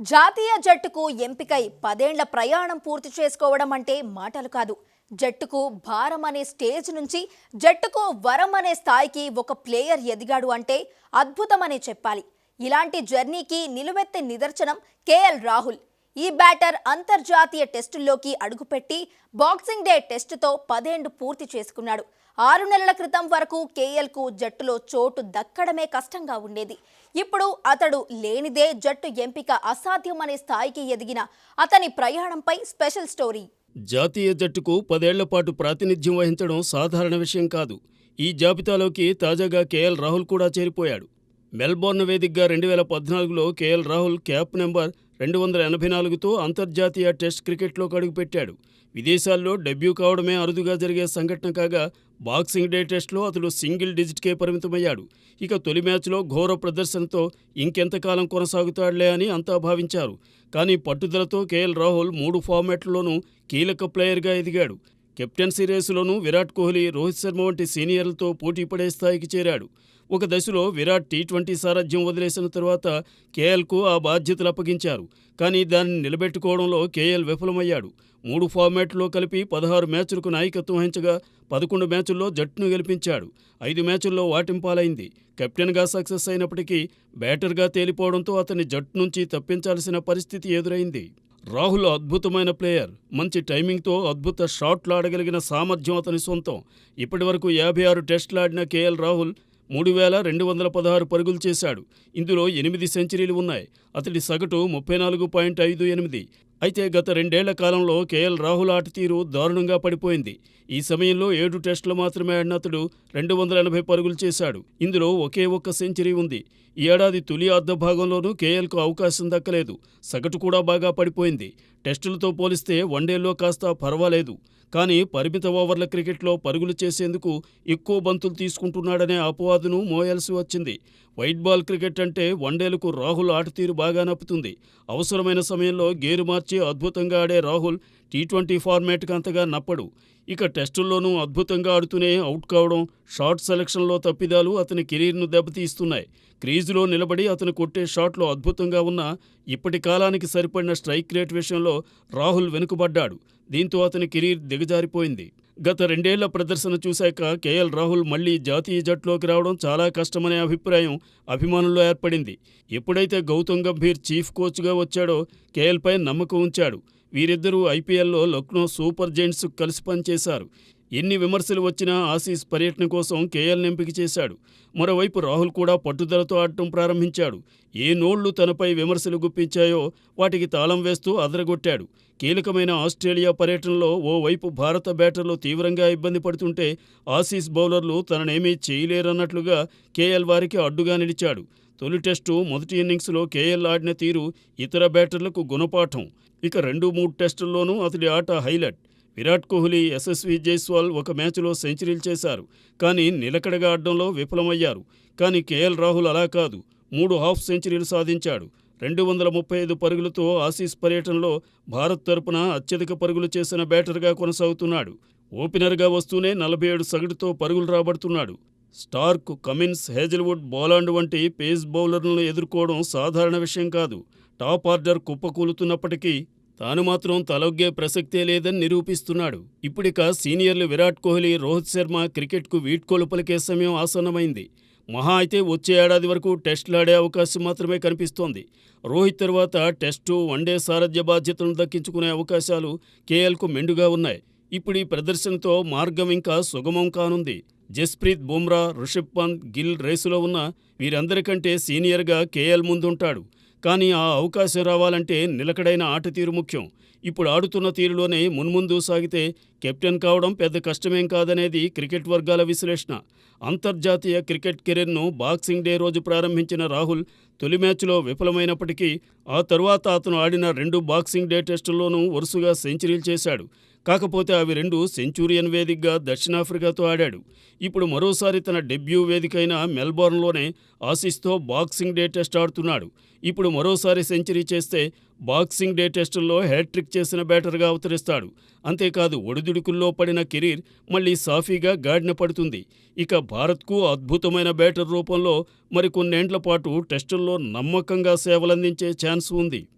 జాతీయ జట్టుకు ఎంపికై పదేండ్ల ప్రయాణం పూర్తి చేసుకోవడం అంటే మాటలు కాదు. జట్టుకు భారం అనే స్టేజ్ నుంచి జట్టుకు వరం అనే స్థాయికి ఒక ప్లేయర్ ఎదిగాడు అంటే అద్భుతమనే చెప్పాలి. ఇలాంటి జర్నీకి నిలువెత్తే నిదర్శనం కేఎల్ రాహుల్. ఈ బ్యాటర్ అంతర్జాతీయ టెస్టుల్లోకి అడుగుపెట్టి బాక్సింగ్ డే టెస్టుతో పదేండు పూర్తి చేసుకున్నాడు. ఆరు నెలల క్రితం వరకు కేఎల్కు జట్టులో చోటు దక్కడమే కష్టంగా ఉండేది. ఇప్పుడు అతడు లేనిదే జట్టు ఎంపిక అసాధ్యం అనే స్థాయికి ఎదిగిన అతని ప్రయాణంపై స్పెషల్ స్టోరీ. జాతీయ జట్టుకు పదేళ్ళ పాటు ప్రాతినిధ్యం వహించడం సాధారణ విషయం కాదు. ఈ జాబితాలోకి తాజాగా కేఎల్ రాహుల్ కూడా చేరిపోయాడు. మెల్బోర్న్ వేదికగా రెండు వేల పద్నాలుగులో కేఎల్ రాహుల్ క్యాప్ నెంబర్ రెండు వందల ఎనభై నాలుగుతో అంతర్జాతీయ టెస్ట్ క్రికెట్లోకి అడుగుపెట్టాడు. విదేశాల్లో డెబ్యూ కావడమే అరుదుగా జరిగే సంఘటన కాగా బాక్సింగ్ డే టెస్ట్లో అతడు సింగిల్ డిజిట్కే పరిమితమయ్యాడు. ఇక తొలి మ్యాచ్లో ఘోర ప్రదర్శనతో ఇంకెంతకాలం కొనసాగుతాడులే అని అంతా భావించారు. కానీ పట్టుదలతో కేఎల్ రాహుల్ మూడు ఫార్మాట్లలోనూ కీలక ప్లేయర్గా ఎదిగాడు. కెప్టెన్సీ రేసులోనూ విరాట్ కోహ్లీ రోహిత్ శర్మ వంటి సీనియర్లతో పోటీ పడే స్థాయికి చేరాడు. ఒక దశలో విరాట్ టీ ట్వంటీ సారథ్యం వదిలేసిన తరువాత కేఎల్కు ఆ బాధ్యతలు అప్పగించారు. కానీ దాన్ని నిలబెట్టుకోవడంలో కేఎల్ విఫలమయ్యాడు. మూడు ఫార్మాట్లో కలిపి పదహారు మ్యాచ్లకు నాయకత్వం వహించగా పదకొండు మ్యాచుల్లో జట్టును గెలిపించాడు. ఐదు మ్యాచుల్లో వాటింపాలైంది కెప్టెన్గా సక్సెస్ అయినప్పటికీ బ్యాటర్గా తేలిపోవడంతో అతన్ని జట్టు నుంచి తప్పించాల్సిన పరిస్థితి ఎదురైంది. రాహుల్ అద్భుతమైన ప్లేయర్. మంచి టైమింగ్తో అద్భుత షాట్లు ఆడగలిగిన సామర్థ్యం అతని సొంతం. ఇప్పటివరకు యాభై ఆరు టెస్టులు ఆడిన కేఎల్ రాహుల్ మూడు వేల రెండు వందల పదహారు పరుగులు చేశాడు. ఇందులో ఎనిమిది సెంచరీలు ఉన్నాయి. అతడి సగటు ముప్పై నాలుగు పాయింట్ ఐదు ఎనిమిది. అయితే గత రెండేళ్ళ కాలంలో కేఎల్ రాహుల్ ఆట తీరు దారుణంగా పడిపోయింది. ఈ సమయంలో ఏడు టెస్టులు మాత్రమే ఆడిన అతడు రెండు వందల ఎనభై పరుగులు చేశాడు. ఇందులో ఒకే ఒక్క సెంచరీ ఉంది. ఈ ఏడాది తొలి అర్ధ భాగంలోనూ కేఎల్కు అవకాశం దక్కలేదు. సగటు కూడా బాగా పడిపోయింది. టెస్టులతో పోలిస్తే వన్డేల్లో కాస్త పర్వాలేదు. కానీ పరిమిత ఓవర్ల క్రికెట్లో పరుగులు చేసేందుకు ఎక్కువ బంతులు తీసుకుంటున్నాడనే అపవాదును మోయాల్సి వచ్చింది. వైట్ బాల్ క్రికెట్ అంటే వన్డేలకు రాహుల్ ఆటతీరు బాగా నప్పుతుంది. అవసరమైన సమయంలో గేరు మార్చి అద్భుతంగా ఆడే రాహుల్ టీ ట్వంటీ ఫార్మాట్కి అంతగా నప్పడు. ఇక టెస్టుల్లోనూ అద్భుతంగా ఆడుతూనే అవుట్ కావడం షాట్ సెలక్షన్లో తప్పిదాలు అతని కెరీర్ను దెబ్బతీస్తున్నాయి. క్రీజులో నిలబడి అతను కొట్టే షాట్లో అద్భుతంగా ఉన్న ఇప్పటి కాలానికి సరిపడిన స్ట్రైక్ రేట్ విషయంలో రాహుల్ వెనుకబడ్డాడు. దీంతో అతని కెరీర్ దిగజారిపోయింది. గత రెండేళ్ళ ప్రదర్శన చూశాక కేఎల్ రాహుల్ మళ్ళీ జాతీయ జట్టులోకి రావడం చాలా కష్టమనే అభిప్రాయం అభిమానుల్లో ఏర్పడింది. ఎప్పుడైతే గౌతమ్ గంభీర్ చీఫ్ కోచ్గా వచ్చాడో కేఎల్పై నమ్మకం ఉంచాడు. వీరిద్దరూ ఐపీఎల్లో లక్నో సూపర్ జైంట్స్ కలిసి పనిచేశారు. ఎన్ని విమర్శలు వచ్చినా ఆసీస్ పర్యటన కోసం కేఎల్ని ఎంపిక చేశాడు. మరోవైపు రాహుల్ కూడా పట్టుదలతో ఆడటం ప్రారంభించాడు. ఏ నోళ్ళు తనపై విమర్శలు గుప్పించాయో వాటికి తాళం వేస్తూ అదరగొట్టాడు. కీలకమైన ఆస్ట్రేలియా పర్యటనలో ఓవైపు భారత బ్యాటర్లు తీవ్రంగా ఇబ్బంది పడుతుంటే ఆసీస్ బౌలర్లు తననేమీ చేయలేరన్నట్లుగా కేఎల్ వారికి అడ్డుగా నిలిచాడు. తొలి టెస్టు మొదటి ఇన్నింగ్స్లో కేఎల్ ఆడిన తీరు ఇతర బ్యాటర్లకు గుణపాఠం. ఇక రెండు మూడు టెస్టుల్లోనూ అతడి ఆట హైలైట్. విరాట్ కోహ్లీ యశస్వి జైస్వాల్ ఒక మ్యాచ్లో సెంచరీలు చేశారు. కానీ నిలకడగా ఆడడంలో విఫలమయ్యారు. కానీ కేఎల్ రాహుల్ అలా కాదు. మూడు హాఫ్ సెంచరీలు సాధించాడు. రెండు వందల ముప్పై ఐదు పరుగులతో ఆసీస్ పర్యటనలో భారత్ తరపున అత్యధిక పరుగులు చేసిన బ్యాటర్గా కొనసాగుతున్నాడు. ఓపెనర్గా వస్తూనే నలభై ఏడు సగటుతో పరుగులు రాబడుతున్నాడు. స్టార్క్ కమిన్స్ హేజల్వుడ్ బోలాండ్ వంటి పేస్ బౌలర్లను ఎదుర్కోవడం సాధారణ విషయం కాదు. టాప్ ఆర్డర్ కుప్పకూలుతున్నప్పటికీ తాను మాత్రం తలొగ్గే ప్రసక్తే లేదని నిరూపిస్తున్నాడు. ఇప్పుడిక సీనియర్లు విరాట్ కోహ్లీ రోహిత్ శర్మ క్రికెట్కు వీడ్కోలు పలికే సమయం ఆసన్నమైంది. మహా అయితే వచ్చే ఏడాది వరకు టెస్టులాడే అవకాశం మాత్రమే కనిపిస్తోంది. రోహిత్ తర్వాత టెస్టు వన్డే సారథ్య బాధ్యతను దక్కించుకునే అవకాశాలు కేఎల్కు మెండుగా ఉన్నాయి. ఇప్పుడు ఈ ప్రదర్శనతో మార్గం ఇంకా సుగమం కానుంది. జస్ప్రీత్ బుమ్రా రిషబ్ పంత్ గిల్ రేసులో ఉన్న వీరందరికంటే సీనియర్గా కేఎల్ ముందుంటాడు. కానీ ఆ అవకాశం రావాలంటే నిలకడైన ఆట తీరు ముఖ్యం. ఇప్పుడు ఆడుతున్న తీరులోనే మున్ముందు సాగితే కెప్టెన్ కావడం పెద్ద కష్టమేం కాదనేది క్రికెట్ వర్గాల విశ్లేషణ. అంతర్జాతీయ క్రికెట్ కెరీర్ను బాక్సింగ్ డే రోజు ప్రారంభించిన రాహుల్ తొలి మ్యాచ్లో విఫలమైనప్పటికీ ఆ తరువాత అతను ఆడిన రెండు బాక్సింగ్ డే టెస్టుల్లోనూ వరుసగా సెంచరీలు చేశాడు. కాకపోతే అవి రెండు సెంచూరియన్ వేదికగా దక్షిణాఫ్రికాతో ఆడాడు. ఇప్పుడు మరోసారి తన డెబ్యూ వేదికైన మెల్బోర్న్లోనే ఆసిస్తో బాక్సింగ్ డే టెస్ట్ ఆడుతున్నాడు. ఇప్పుడు మరోసారి సెంచరీ చేస్తే బాక్సింగ్ డే టెస్టుల్లో హ్యాట్రిక్ చేసిన బ్యాటర్గా అవతరిస్తాడు. అంతేకాదు ఒడిదుడుకుల్లో పడిన కెరీర్ మళ్ళీ సాఫీగా గాడిన పడుతుంది. ఇక భారత్కు అద్భుతమైన బ్యాటర్ రూపంలో మరికొన్నేండ్ల పాటు టెస్టుల్లో నమ్మకంగా సేవలందించే ఛాన్స్ ఉంది.